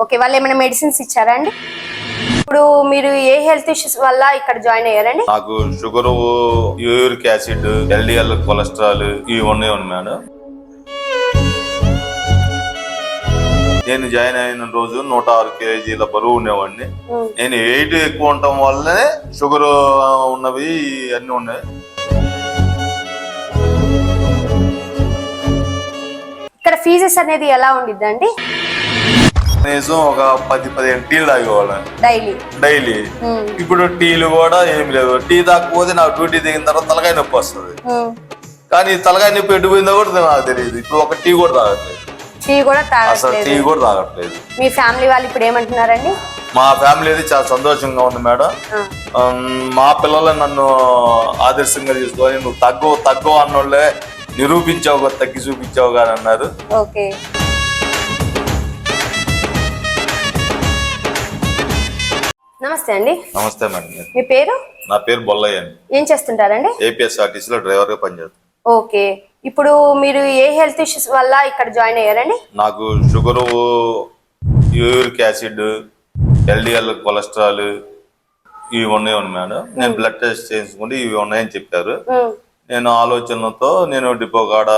Okay వాళ్ళు ఏమైనా medicines ఇచ్చారా అండి? ఇప్పుడు మీరు ఏ హెల్త్ ఇష్యూస్ వల్ల ఇక్కడ జాయిన్ అయ్యారండి? నాకు sugar uric acid LDL cholesterol ఇవి ఉన్నాయి మేడం నేను జాయిన్ అయిన రోజు నూట ఆరు కేజీల బరువు ఉండేవాడిని. నేను వెయిట్ ఎక్కువ ఉండటం వల్లనే షుగర్ ఉన్నవి అన్ని ఉన్నాయి. ఇక్కడ ఫీజెస్ అనేది ఎలా ఉండిద్దండి? కనీసం ఒక పది పదిహేను టీలు తాగేవాళ్ళని డైలీ. డైలీ. ఇప్పుడు టీలు కూడా ఏం లేవు టీ తాకపోతే నాకు డ్యూటీ దిగిన తర్వాత తలకాయ నొప్పి వస్తుంది. కానీ తలకాయ నొప్పి ఎటు పోయిందో కూడా నాకు తెలియదు ఇప్పుడు ఒక టీ కూడా తాగట్లేదు. టీ కూడా అసలు టీ తాగట్లేదు కూడా తాగట్లేదు. మీ ఫ్యామిలీ వాళ్ళు ఇప్పుడు ఏమంటున్నారండి? మా ఫ్యామిలీ అది చాలా సంతోషంగా ఉంది మేడం. మా పిల్లలు నన్ను ఆదర్శంగా తీసుకొని నువ్వు తగ్గు తగ్గు అన్నోళ్ళే నిరూపించావు తగ్గి చూపించావు కానీ అన్నారు. ఓకే. నమస్తే అండి. నమస్తే మేడం. మీ పేరు? నా పేరు బొల్లయ్య అండి. ఏం చేస్తుంటారండి? ఏపీఎస్ఆర్టీసీలో డ్రైవర్గా పనిచేస్తాను. ఓకే. ఇప్పుడు మీరు ఏ హెల్త్ ఇష్యూస్ వల్ల ఇక్కడ జాయిన్ అయ్యారండి? నాకు sugar uric acid LDL cholesterol ఇవి ఉన్నాయి మేడం. నేను బ్లడ్ టెస్ట్ చేయించుకుంటే ఇవి ఉన్నాయని చెప్పారు. నేను ఆలోచనతో నేను డిపో కాడ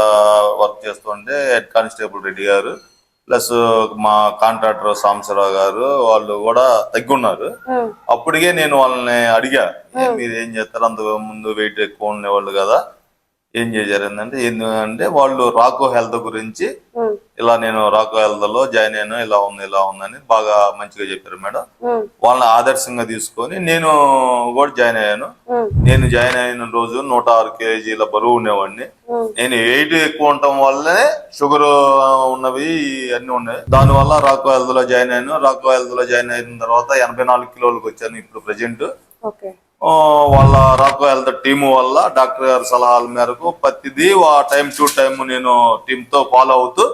వర్క్ చేస్తుంటే హెడ్ కానిస్టేబుల్ రెడ్డి గారు ప్లస్ మా కాంట్రాక్టర్ సాంబశివరావు గారు వాళ్ళు కూడా తగ్గి ఉన్నారు ఉమ్, అప్పటికే నేను వాళ్ళని అడిగా "ఏ, మీరు ఏం చేస్తారు? అంత ముందు వెయిట్ ఎక్కువ ఉండేవాళ్ళు కదా ఏం చేశారు? ఏంటంటే ఎందుకంటే వాళ్ళు రాకో హెల్త్ గురించి ఇలా నేను రాకో హెల్త్లో జాయిన్ అయ్యాను ఇలా ఉంది ఇలా ఉందని బాగా మంచిగా చెప్పారు మేడం. వాళ్ళని ఆదర్శంగా తీసుకొని నేను కూడా జాయిన్ అయ్యాను. నేను జాయిన్ అయిన రోజు నూట ఆరు కేజీల బరువు ఉండేవాడిని. నేను వెయిట్ ఎక్కువ ఉండటం వల్లనే షుగర్ ఉన్నవి అన్ని ఉన్నాయి. దాని వల్ల రాకో హెల్త్లో జాయిన్ అయ్యాను. రాకో హెల్త్లో జాయిన్ అయిన తర్వాత ఎనభై నాలుగు కిలోలకు వచ్చాను ఇప్పుడు ప్రజెంట్. వాళ్ళ రాకో హెల్త్ టీము వల్ల డాక్టర్ గారి సలహాల మేరకు ప్రతిదీ టైం టు టైం నేను టీమ్తో ఫాలో అవుతూ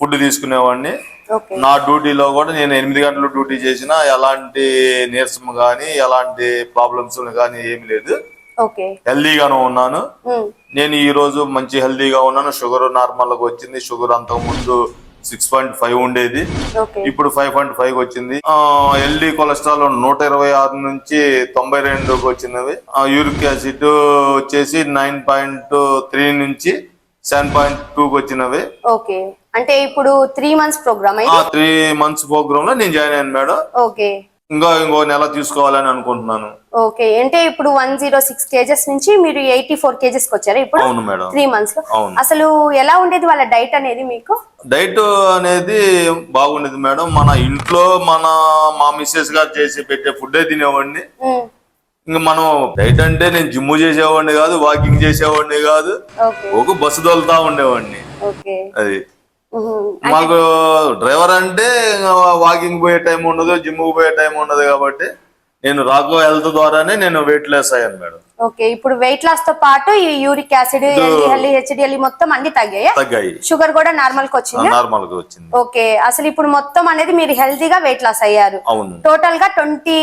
ఫుడ్ తీసుకునేవాడిని. నా డ్యూటీలో కూడా నేను ఎనిమిది గంటలు డ్యూటీ చేసినా ఎలాంటి నీరసం కానీ ఎలాంటి ప్రాబ్లమ్స్ కానీ ఏమి లేదు. హెల్దీగానే ఉన్నాను. నేను ఈ రోజు మంచి హెల్దీగా ఉన్నాను. షుగర్ నార్మల్గా వచ్చింది. షుగర్ అంతకు ముందు సిక్స్ పాయింట్ ఫైవ్ ఉండేది. ఇప్పుడు ఫైవ్ పాయింట్ ఫైవ్ వచ్చింది. ఎల్డి కొలెస్ట్రాల్ నూట ఇరవై ఆరు నుంచి తొంభై రెండుకి వచ్చినవి. యూరిక్ యాసిడ్ వచ్చేసి నైన్ పాయింట్ త్రీ నుంచి సెవెన్ పాయింట్ టూకి వచ్చినవి. ఓకే. అంటే ఇప్పుడు three months program three months ప్రోగ్రామ్లో నేను జాయిన్ అయ్యాను మేడం. ఓకే. ఇంకా ఇంకో నెల తీసుకోవాలని అనుకుంటున్నాను. ఓకే. అంటే ఇప్పుడు వన్ జీరో సిక్స్ కేజెస్ నుంచి మీరు ఎయిటీ ఫోర్ కేజెస్కి వచ్చారు ఇప్పుడు? అవును మేడం. త్రీ మంత్స్లో. అసలు ఎలా ఉండేది వాళ్ళ డైట్ అనేది మీకు? డైట్ అనేది బాగుండేది మేడం. మన ఇంట్లో మన మా మిస్సెస్ గారు చేసి పెట్టే ఫుడ్డే తినేవాడిని. ఇంకా మనం డైట్ అంటే నేను జిమ్ చేసేవాడిని కాదు వాకింగ్ చేసేవాడిని కాదు. ఒక బస్సు తోలుతా ఉండేవాడిని. అది. మాకు డ్రైవర్ అంటే వాకింగ్ పోయే టైం ఉండదు జిమ్ పోయే టైం ఉండదు కాబట్టి నేను రాఘవ హెల్త్ ద్వారానే నేను వెయిట్ లెస్ అయ్యాను మేడం. ఓకే ఇప్పుడు వెయిట్ లాస్తో పాటు ఈ యూరిక్ యాసిడ్ ఎల్డిఎల్ హెచ్డిఎల్ మొత్తం అన్ని తగ్గాయా? తగ్గాయి. షుగర్ కూడా నార్మల్కి వచ్చింది? నార్మల్గా వచ్చింది. ఓకే అసలు ఇప్పుడు మొత్తం అనేది మీరు హెల్తీగా వెయిట్ లాస్ అయ్యారు. అవును. టోటల్గా ట్వంటీ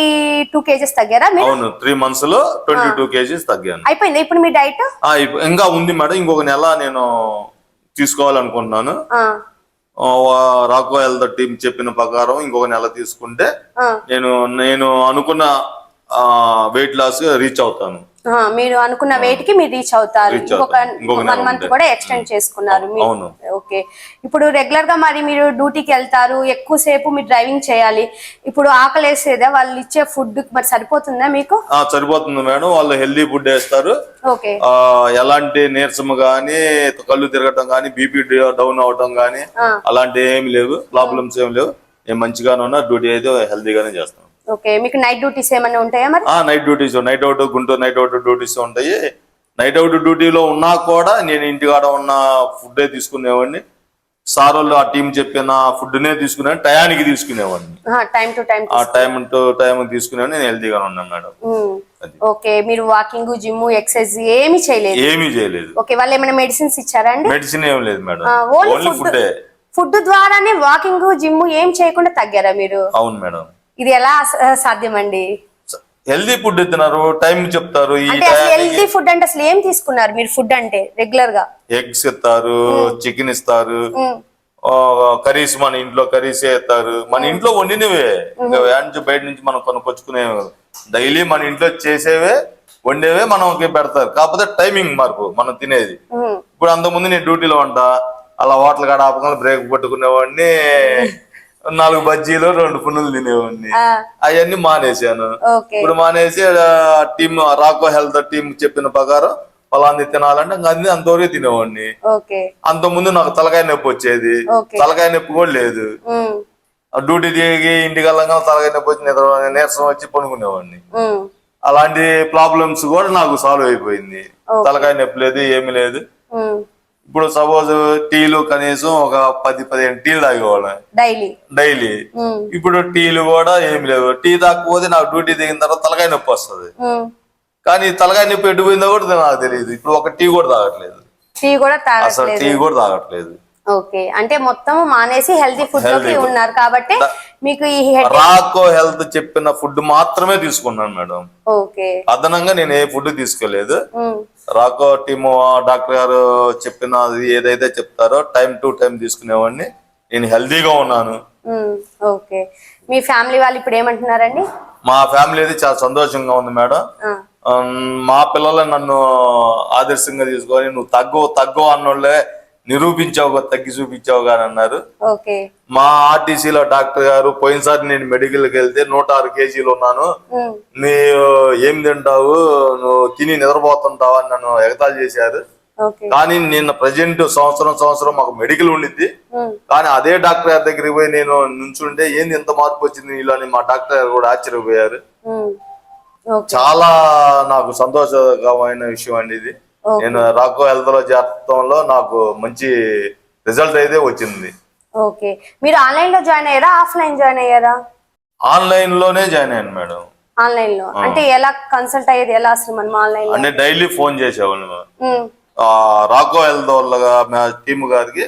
టూ కేజెస్ తగ్గారా అవును త్రీ మంత్స్లో ట్వంటీ టూ కేజీస్ తగ్గాను. అయిపోయింది ఇప్పుడు మీ డైట్ ఇంకా ఉంది మేడం ఇంకొక నెల నేను తీసుకోవాలనుకుంటున్నాను. ఆ, వా- రాకో హెల్త్ టీం చెప్పిన ప్రకారం ఇంకొక నెల తీసుకుంటే నేను నేను అనుకున్న వెయిట్ లాస్ రీచ్ అవుతాను. మీరు అనుకున్న వెయిట్కి మీరు రీచ్ అవుతారు. ఇంకొక వన్ మంత్. కూడా ఎక్స్టెండ్ చేసుకున్నారు. ఓకే. ఇప్పుడు రెగ్యులర్గా మరి మీరు డ్యూటీకి వెళ్తారు. ఎక్కువసేపు మీరు డ్రైవింగ్ చేయాలి. ఇప్పుడు ఆకలి వేసేదా వాళ్ళు ఇచ్చే ఫుడ్ మరి సరిపోతుందా మీకు? సరిపోతుంది మేడం. వాళ్ళు హెల్దీ ఫుడ్ వేస్తారు. ఎలాంటి నీరసం గానీ కళ్ళు తిరగటం గానీ బీపీ డౌన్ అవటం గానీ. అలాంటి ఏమి లేవు. ప్రాబ్లమ్స్ ఏమి లేవు. మంచిగానే ఉన్నా. డ్యూటీ అయితే హెల్దీగానే చేస్తాను. ఓకే మీకు నైట్ డ్యూటీస్ ఏమైనా ఉంటాయా మరి? ఆ night duties night out Guntur night out duties ఉంటాయి. నైట్ అవుట్ డ్యూటీలో ఉన్నా కూడా నేను ఇంటికాడ ఉన్న ఫుడ్డే తీసుకునేవాడిని. సార్ వాళ్ళు ఆ టీం చెప్పిన ఫుడ్నే తీసుకునేవాడిని టయానికి తీసుకునేవాడిని. టైం టు టైం ఆ టైం టు టైం తీసుకునేవాడిని నేను హెల్తీగానే ఉన్నాను మేడం. ఓకే మీరు వాకింగ్ జిమ్ ఎక్సర్సైజ్ ఏమీ చేయలేదు? ఏమీ చేయలేదు. ఓకే వాళ్ళు ఏమైనా మెడిసిన్స్ ఇచ్చారా అండి? మెడిసిన్ ఏం లేదు మేడం. ఓన్లీ ఫుడ్ ఫుడ్ ద్వారానే వాకింగ్ జిమ్ ఏం చేయకుండా తగ్గారా మీరు? అవును మేడం. ఇది ఎలా సాధ్యమండి? హెల్దీ ఫుడ్ తిన్నారు టైం చెప్తారు హెల్తీ ఫుడ్ అంటే అసలు ఏం తీసుకున్నారు మీరు ఫుడ్ అంటే రెగ్యులర్గా ఎగ్స్ ఇస్తారు చికెన్ ఇస్తారు కర్రీస్ మన ఇంట్లో కర్రీస్ వేస్తారు మన ఇంట్లో వండినవే. ఇంకా నుంచి బయట నుంచి మనం కొనుక్కొచ్చుకునే డైలీ మన ఇంట్లో చేసేవే వండేవే మనకి పెడతారు. కాకపోతే టైమింగ్ మార్పు మనం తినేది. ఇప్పుడు అంతకుముందు నేను డ్యూటీలో ఉంటా అలా హోటల్ కాడ ఆపకుండా బ్రేక్ పట్టుకునేవాడిని నాలుగు బజ్జీలు రెండు పునులు తినేవాడిని. అవన్నీ మానేశాను. ఇప్పుడు మానేసి టీమ్ రాకో హెల్త్ టీం చెప్పిన ప్రకారం ఫలాంది తినాలంటే ఇంకా అన్ని అంతవరకు తినేవాడిని. అంత ముందు నాకు తలకాయ నొప్పి వచ్చేది. తలకాయ నొప్పి కూడా లేదు. డ్యూటీ దిగి ఇంటికి వెళ్ళగా తలకాయ నొప్పి వచ్చి నిద్ర నీరసం వచ్చి పనుకునేవాడిని అలాంటి ప్రాబ్లమ్స్ కూడా నాకు సాల్వ్ అయిపోయింది. తలకాయ నొప్పి లేదు ఏమీ లేదు. ఇప్పుడు సపోజ్ టీలు కనీసం ఒక పది పదిహేను టీలు తాగేవాళ్ళం. డైలీ. డైలీ. ఇప్పుడు టీలు కూడా ఏమి లేవు. టీ తాకపోతే నాకు డ్యూటీ దిగిన తర్వాత తలకాయ నొప్పి వస్తుంది. కానీ తలకాయ నొప్పి ఎటు పోయిందో కూడా నాకు తెలియదు. ఇప్పుడు ఒక టీ కూడా తాగట్లేదు. టీ కూడా అసలు టీ కూడా తాగట్లేదు. ఓకే. అంటే మొత్తం మానేసి హెల్తీ ఫుడ్లోకి. ఉన్నారు కాబట్టి మీకు ఈ రాకో హెల్త్ చెప్పిన ఫుడ్ మాత్రమే తీసుకున్నాను మేడం. ఓకే. అదనంగా నేను ఏ ఫుడ్ తీసుకోలేదు. రాకో టీము డాక్టర్ గారు చెప్పిన ఏదైతే చెప్తారో టైం టు టైం తీసుకునేవాడిని. నేను హెల్తీగా ఉన్నాను. ఓకే. మీ ఫ్యామిలీ వాళ్ళు ఇప్పుడు ఏమంటున్నారండి? మా ఫ్యామిలీ అయితే చాలా సంతోషంగా ఉంది మేడం. మా పిల్లలు నన్ను ఆదర్శంగా తీసుకొని నువ్వు తగ్గు తగ్గు అన్నోళ్ళే నిరూపించావుగా తగ్గి చూపించావుగా అని అన్నారు. మా ఆర్టీసీలో డాక్టర్ గారు పోయినసారి నేను మెడికల్కి వెళ్తే నూట ఆరు కేజీలు ఉన్నాను. నీ ఏం తింటావు? నువ్వు తిని నిద్రపోతుంటావు అని నన్ను ఎగతాళి చేశారు. కానీ నిన్న ప్రజెంట్ సంవత్సరం సంవత్సరం మాకు మెడికల్ ఉండిద్ది. కానీ అదే డాక్టర్ గారి దగ్గరికి పోయి నేను నుంచుంటే ఏంది ఇంత మార్పు వచ్చింది నీలో అని మా డాక్టర్ గారు కూడా ఆశ్చర్యపోయారు. చాలా నాకు సంతోషకరమైన విషయం అండి ఇది. నేను రాకో హెల్త్లో చేరడంలో నాకు మంచి రిజల్ట్ అయితే వచ్చింది. ఓకే. మీరు ఆన్లైన్లో జాయిన్ అయ్యారా ఆఫ్లైన్ జాయిన్ అయ్యారా? ఆన్లైన్లోనే జాయిన్ అయ్యాను మేడం. ఆన్లైన్లో అంటే ఎలా కన్సల్ట్ అయ్యేది ఎలా అసలు మనం ఆన్లైన్లో అంటే డైలీ ఫోన్ చేసేవాళ్ళు రాకో హెల్త్ వాళ్ళ టీమ్ గారికి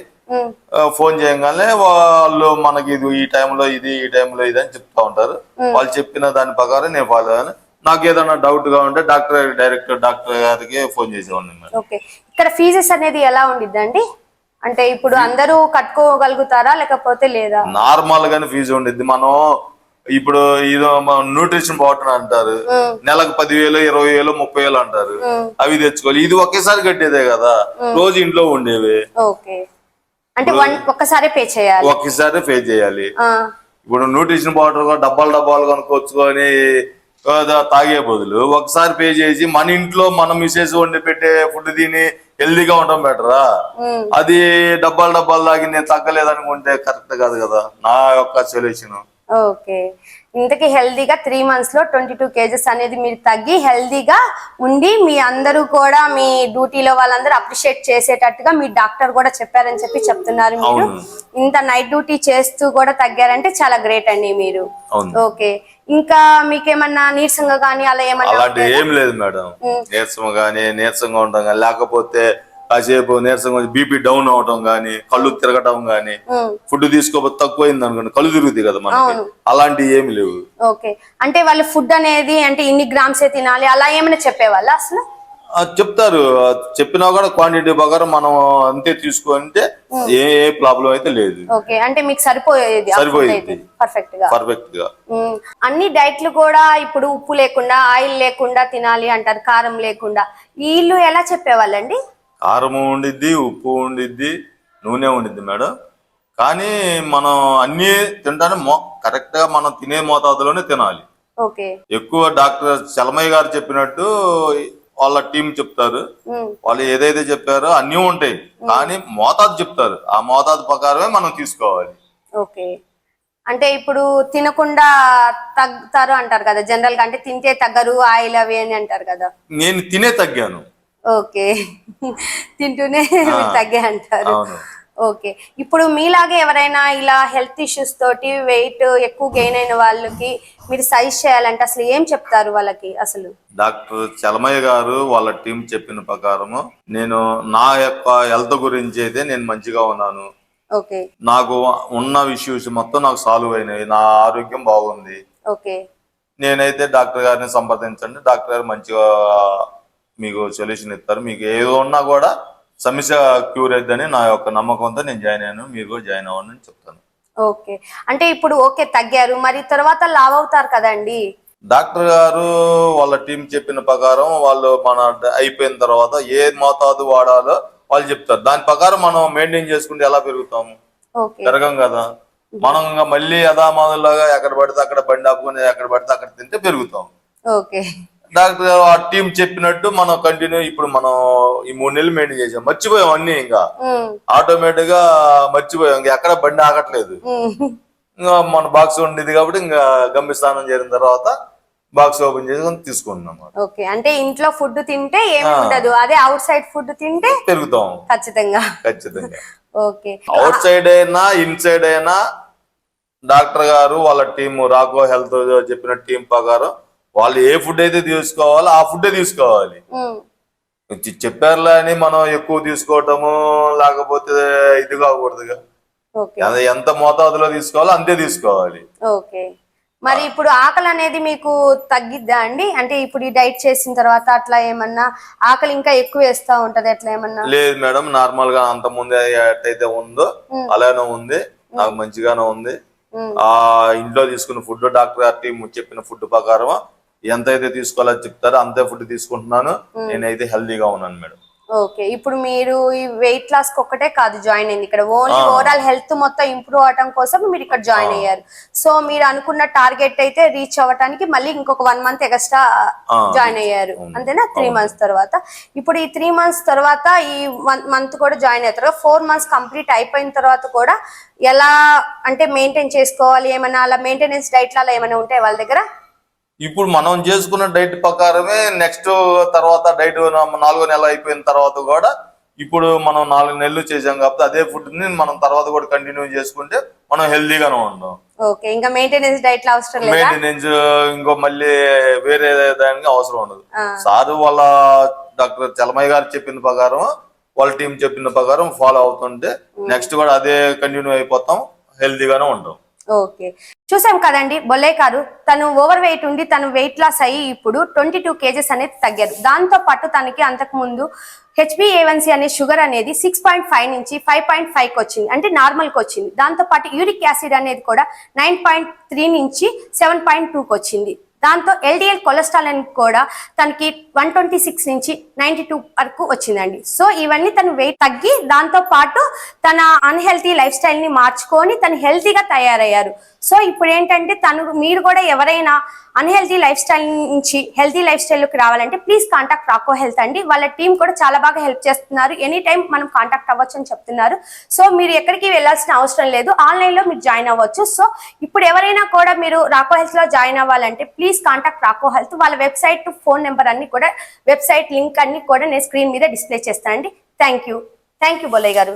ఫోన్ చేయగానే వాళ్ళు మనకి ఇది ఈ టైంలో ఇది ఈ టైంలో ఇది అని చెప్తా ఉంటారు. వాళ్ళు చెప్పిన దాని ప్రకారం నేను ఫాలో నాకు ఏదైనా డౌట్గా ఉంటే డాక్టర్ డైరెక్ట్ డాక్టర్ గారికి ఫోన్ చేసేవాడిని మేడం. ఓకే. ఇక్కడ ఫీజెస్ అనేది ఎలా ఉండిద్దండి? అంటే ఇప్పుడు అందరూ కట్టుకోగలుగుతారా లేకపోతే లేదా? నార్మల్ గానే ఫీజు ఉండిద్ది. మనం ఇప్పుడు ఇది న్యూట్రిషన్ పౌడర్ అంటారు. నెలకు పదివేలు ఇరవై వేలు ముప్పై వేలు అంటారు అవి తెచ్చుకోవాలి. ఇది ఒకేసారి కట్టేదే కదా. రోజు ఇంట్లో ఉండేవి. అంటే ఒక్కసారి పే చేయాలి. ఒకేసారి పే చేయాలి. ఇప్పుడు న్యూట్రిషన్ పౌడర్ డబ్బాలు డబ్బాలు కొనుక్కొచ్చుకొని తాగే బదులు. ఒకసారి పే చేసి మన ఇంట్లో మన మిసెస్ వండి పెట్టే ఫుడ్ తిని హెల్దీగా ఉండడం బెటరా అది డబ్బాలు డబ్బాలు తాగి నేను తగ్గలేదనుకుంటే కరెక్ట్ కాదు కదా నా యొక్క సొల్యూషన్ ఓకే. ఇంతకీ హెల్దీగా త్రీ మంత్స్లో ట్వంటీ టూ కేజెస్ అనేది మీరు తగ్గి హెల్దీగా ఉండి మీ అందరూ కూడా మీ డ్యూటీలో వాళ్ళందరూ అప్రిషియేట్ చేసేటట్టుగా మీ డాక్టర్ కూడా చెప్పారని చెప్పి చెప్తున్నారు మీరు. ఇంత నైట్ డ్యూటీ చేస్తూ కూడా తగ్గారంటే చాలా గ్రేట్ అండి మీరు. ఓకే. ఇంకా మీకేమన్నా నీరసంగా కానీ అలా ఏమన్నా అలాంటి ఏం లేదు మేడం. నీరసం నీరసంగా ఉండడం కానీ లేకపోతే కాసేపు నీరసంగా బీపీ డౌన్ అవటం గానీ కళ్ళు తిరగటం గానీ ఫుడ్ తీసుకోకపోతే తక్కువైంది అనుకోండి కళ్ళు తిరుగుతాయి కదా మనకి. అవును. అలాంటివి ఏమి లేవు. ఓకే. అంటే వాళ్ళు ఫుడ్ అనేది అంటే ఇన్ని గ్రామ్సే తినాలి అలా ఏమైనా చెప్పేవాళ్ళ అసలు? చెప్తారు. చెప్పినా కూడా క్వాంటిటీ ప్రకారం మనం అంతే తీసుకుంటే ఏ ఏ ప్రాబ్లం అయితే లేదు. ఓకే. అంటే మీకు సరిపోయేది సరిపోయేది. పర్ఫెక్ట్గా పర్ఫెక్ట్గా అన్ని డైట్లు కూడా ఇప్పుడు ఉప్పు లేకుండా ఆయిల్ లేకుండా తినాలి అంటారు కారం లేకుండా. వీళ్ళు ఎలా చెప్పేవాళ్ళండి? కారం ఉండిద్ది ఉప్పు ఉండిద్ది నూనె ఉండిద్ది మేడం. కానీ మనం అన్ని తింటానే మో కరెక్ట్గా మనం తినే మోతాదులోనే తినాలి. ఎక్కువ డాక్టర్ చలమయ్య గారు చెప్పినట్టు వాళ్ళ టీం చెప్తారు. వాళ్ళు ఏదైతే చెప్పారో అన్నీ ఉంటాయి. కానీ మోతాదు చెప్తారు. ఆ మోతాదు ప్రకారమే మనం తీసుకోవాలి. ఓకే. అంటే ఇప్పుడు తినకుండా తగ్గుతారు అంటారు కదా జనరల్గా అంటే తింటే తగ్గరు ఆయిల్ అవి అని అంటారు కదా. నేను తినే తగ్గాను. ఓకే. తింటూనే తగ్గే అంటారు. ఓకే. ఇప్పుడు మీలాగే ఎవరైనా ఇలా హెల్త్ ఇష్యూస్ తోటి వెయిట్ ఎక్కువ గెయిన్ అయిన వాళ్ళకి మీరు సజెస్ట్ చేయాలంటే అసలు ఏం చెప్తారు వాళ్ళకి అసలు? డాక్టర్ చలమయ్య గారు వాళ్ళ టీం చెప్పిన ప్రకారము నేను నా యొక్క హెల్త్ గురించి అయితే నేను మంచిగా ఉన్నాను. ఓకే. నాకు ఉన్న ఇష్యూస్ మొత్తం నాకు సాల్వ్ అయినాయి. నా ఆరోగ్యం బాగుంది. ఓకే. నేనైతే డాక్టర్ గారిని సంప్రదించండి. డాక్టర్ గారు మంచిగా మీకు సొల్యూషన్ ఇస్తారు. మీకు ఏదో ఉన్నా కూడా సమస్య క్యూర్ అయిద్దని నా యొక్క నమ్మకంతో నేను జాయిన్ అయ్యాను. మీరు కూడా జాయిన్ అవ్వని చెప్తాను. ఓకే. అంటే ఇప్పుడు ఓకే తగ్గారు. మరి తర్వాత లావ్ అవుతారు కదండి. డాక్టర్ గారు వాళ్ళ టీం చెప్పిన ప్రకారం వాళ్ళు మన అయిపోయిన తర్వాత ఏ మోతాదు వాడాలో వాళ్ళు చెప్తారు. దాని ప్రకారం మనం మెయింటైన్ చేసుకుంటే ఎలా పెరుగుతాము పెరగం కదా. మనం మళ్ళీ యథామాదులాగా ఎక్కడ పడితే అక్కడ బండి ఆపుకొని ఎక్కడ పడితే అక్కడ తింటే పెరుగుతాం. ఓకే. డాక్టర్ గారు ఆ టీం చెప్పినట్టు మనం కంటిన్యూ ఇప్పుడు మనం ఈ మూడు నెలలు మెయింటైన్ చేసాం. మర్చిపోయాం అన్ని ఇంకా. ఆటోమేటిక్గా మర్చిపోయాం. ఇంకా ఎక్కడ బండి ఆగట్లేదు. ఇంకా మన బాక్స్ ఉండేది కాబట్టి ఇంకా గమ్యస్థానం చేరిన తర్వాత బాక్స్ ఓపెన్ చేసుకొని తీసుకుంటున్నాం. ఓకే. అంటే ఇంట్లో ఫుడ్ తింటే ఏమి ఉండదు. అదే అవుట్ సైడ్ ఫుడ్ తింటే పెరుగుతాం. ఖచ్చితంగా. ఖచ్చితంగా. ఓకే. అవుట్ సైడ్ అయినా ఇన్సైడ్ అయినా డాక్టర్ గారు వాళ్ళ టీం రాకో హెల్త్ చెప్పిన టీం ప్రకారం వాళ్ళు ఏ ఫుడ్ అయితే తీసుకోవాలో ఆ ఫుడ్ తీసుకోవాలి. చెప్పారులే అని మనం ఎక్కువ తీసుకోవటము లేకపోతే ఇది కాకూడదుగా. ఎంత మోతాదులో తీసుకోవాలో అంతే తీసుకోవాలి. ఓకే. మరి ఇప్పుడు ఆకలి అనేది మీకు తగ్గిద్దా అండి? అంటే ఇప్పుడు ఈ డైట్ చేసిన తర్వాత అట్లా ఏమన్నా ఆకలి ఇంకా ఎక్కువ వేస్తా ఉంటది అట్లా ఏమన్నా? లేదు మేడం నార్మల్గా అంత ముందే ఎట్టయితే ఉందో అలానే ఉంది నాకు మంచిగానే ఉంది. ఆ ఇంట్లో తీసుకున్న ఫుడ్ డాక్టర్ గారి టీం చెప్పిన ఫుడ్ ప్రకారం ఎంత అయితే తీసుకోవాలో చెప్తారో అంతే ఫుడ్ తీసుకుంటున్నాను. నేనైతే హెల్దీగా ఉన్నాను మేడం. ఓకే. ఇప్పుడు మీరు ఈ వెయిట్ లాస్ ఒక్కటే కాదు జాయిన్ అయింది. ఇక్కడ ఓన్లీ ఓవరాల్ హెల్త్ మొత్తం ఇంప్రూవ్ అవడం కోసం మీరు ఇక్కడ జాయిన్ అయ్యారు. సో మీరు అనుకున్న టార్గెట్ అయితే రీచ్ అవ్వడానికి మళ్ళీ ఇంకొక వన్ మంత్ ఎక్స్ట్రా జాయిన్ అయ్యారు. అంతేనా? త్రీ మంత్స్ తర్వాత. ఇప్పుడు ఈ త్రీ మంత్స్ తర్వాత ఈ మంత్ కూడా జాయిన్ అవుతారు ఫోర్ మంత్స్ కంప్లీట్ అయిపోయిన తర్వాత కూడా ఎలా అంటే మెయింటైన్ చేసుకోవాలి? ఏమైనా అలా మెయింటెనెన్స్ డైట్ అలా ఏమైనా ఉంటాయి వాళ్ళ దగ్గర? ఇప్పుడు మనం చేసుకున్న డైట్ ప్రకారమే నెక్స్ట్ తర్వాత డైట్ నాలుగో నెల అయిపోయిన తర్వాత కూడా ఇప్పుడు మనం నాలుగు నెలలు చేసాం కాబట్టి అదే ఫుడ్ని మనం తర్వాత కూడా కంటిన్యూ చేసుకుంటే మనం హెల్దీగానే ఉంటాం ఓకే ఇంకా మెయింటెనెన్స్ డైట్ అవసరం లేదా? మెయింటెనెన్స్ ఇంకో మళ్ళీ వేరే దానికి అవసరం ఉండదు. సారు వాళ్ళ డాక్టర్ చలమయ్య గారు చెప్పిన ప్రకారం వాళ్ళ టీం చెప్పిన ప్రకారం ఫాలో అవుతుంటే నెక్స్ట్ కూడా అదే కంటిన్యూ అయిపోతాం హెల్దీగానే ఉంటాం ఓకే. చూసాం కదండి బొల్లే గారు తను ఓవర్ వెయిట్ ఉండి తను వెయిట్ లాస్ అయ్యి ఇప్పుడు ట్వంటీ టూ కేజెస్ అనేది తగ్గారు. దాంతో పాటు తనకి అంతకు ముందు హెచ్బిఏవన్సీ అనే షుగర్ అనేది సిక్స్ పాయింట్ ఫైవ్ నుంచి ఫైవ్ పాయింట్ ఫైవ్కి వచ్చింది. అంటే నార్మల్కి వచ్చింది. దాంతో పాటు యూరిక్ యాసిడ్ అనేది కూడా నైన్ పాయింట్ త్రీ నుంచి సెవెన్ పాయింట్ టూకి వచ్చింది. దాంతో ఎల్డిఎల్ కొలెస్ట్రాల్ అని కూడా తనకి వన్ ట్వంటీ సిక్స్ నుంచి నైన్టీ టూ వరకు వచ్చిందండి. సో ఇవన్నీ తను వెయిట్ తగ్గి దాంతో పాటు తన అన్హెల్తీ లైఫ్ స్టైల్ని మార్చుకొని తను హెల్తీగా తయారయ్యారు. సో ఇప్పుడు ఏంటంటే తను మీరు కూడా ఎవరైనా అన్హెల్తీ లైఫ్ స్టైల్ నుంచి హెల్తీ లైఫ్ స్టైల్లోకి రావాలంటే ప్లీజ్ కాంటాక్ట్ రాకో హెల్త్ అండి. వాళ్ళ టీం కూడా చాలా బాగా హెల్ప్ చేస్తున్నారు. ఎనీ టైం మనం కాంటాక్ట్ అవ్వచ్చు అని చెప్తున్నారు. సో మీరు ఎక్కడికి వెళ్ళాల్సిన అవసరం లేదు. ఆన్లైన్లో మీరు జాయిన్ అవ్వచ్చు. సో ఇప్పుడు ఎవరైనా కూడా మీరు రాకో హెల్త్లో జాయిన్ అవ్వాలంటే ప్లీజ్ కాంటాక్ట్ రాకో హెల్త్ వాళ్ళ వెబ్సైట్ ఫోన్ నెంబర్ అన్ని కూడా వెబ్సైట్ లింక్ అన్ని కూడా నేను స్క్రీన్ మీద డిస్ప్లే చేస్తాను అండి thank you thank you Bollaiah గారు.